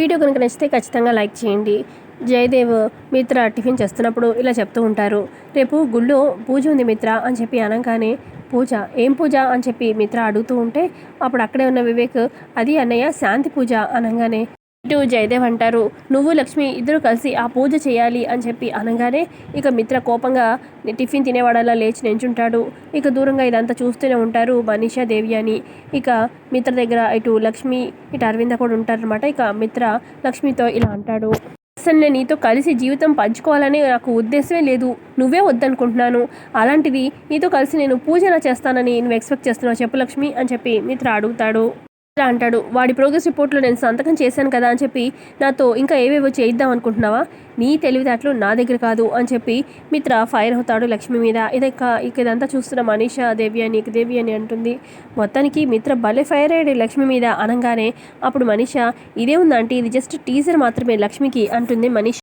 Video కనుక నచ్చితే ఖచ్చితంగా లైక్ చేయండి. జయదేవ్ మిత్ర టిఫిన్ చేస్తున్నప్పుడు ఇలా చెప్తూ ఉంటారు. రేపు గుళ్ళో పూజ ఉంది మిత్ర అని చెప్పి అనగానే పూజ ఏం పూజ అని చెప్పి మిత్ర అడుగుతూ ఉంటే అప్పుడు అక్కడే ఉన్న వివేక్ అది అన్నయ్య శాంతి పూజ అనగానే ఇటు జయదేవ్ అంటారు నువ్వు లక్ష్మి ఇద్దరు కలిసి ఆ పూజ చేయాలి అని చెప్పి అనగానే ఇక మిత్ర కోపంగా టిఫిన్ తినేవాడలా లేచి నించుంటాడు. ఇక దూరంగా ఇదంతా చూస్తూనే ఉంటారు మనీషా దేవి అని. ఇక మిత్ర దగ్గర ఇటు లక్ష్మి ఇటు అరవింద కూడా ఉంటారనమాట ఇక మిత్ర లక్ష్మితో ఇలా అంటాడు అసలు నేను నీతో కలిసి జీవితం పంచుకోవాలని నాకు ఉద్దేశమే లేదు. నువ్వే వద్దనుకుంటున్నాను. అలాంటిది నీతో కలిసి నేను పూజన చేస్తానని నువ్వు ఎక్స్పెక్ట్ చేస్తున్నావు చెప్పు లక్ష్మి అని చెప్పి మిత్ర అడుగుతాడు. అంటాడు. వాడి ప్రోగ్రెస్ రిపోర్ట్లో నేను సంతకం చేశాను కదా అని చెప్పి నాతో ఇంకా ఏవేవో చేయిద్దాం అనుకుంటున్నావా? నీ తెలివితేటలు నా దగ్గర కాదు అని చెప్పి మిత్ర ఫైర్ అవుతాడు లక్ష్మి మీద. ఇదక్క ఇక ఇదంతా చూస్తున్న మనీషా దేవి అని ఇక దేవి అని అంటుంది. మొత్తానికి మిత్ర భలే ఫైర్ అయ్యాడు లక్ష్మి మీద అనగానే అప్పుడు మనీషా ఇదే ఉందంటే ఇది జస్ట్ టీజర్ మాత్రమే లక్ష్మికి అంటుంది మనీష్.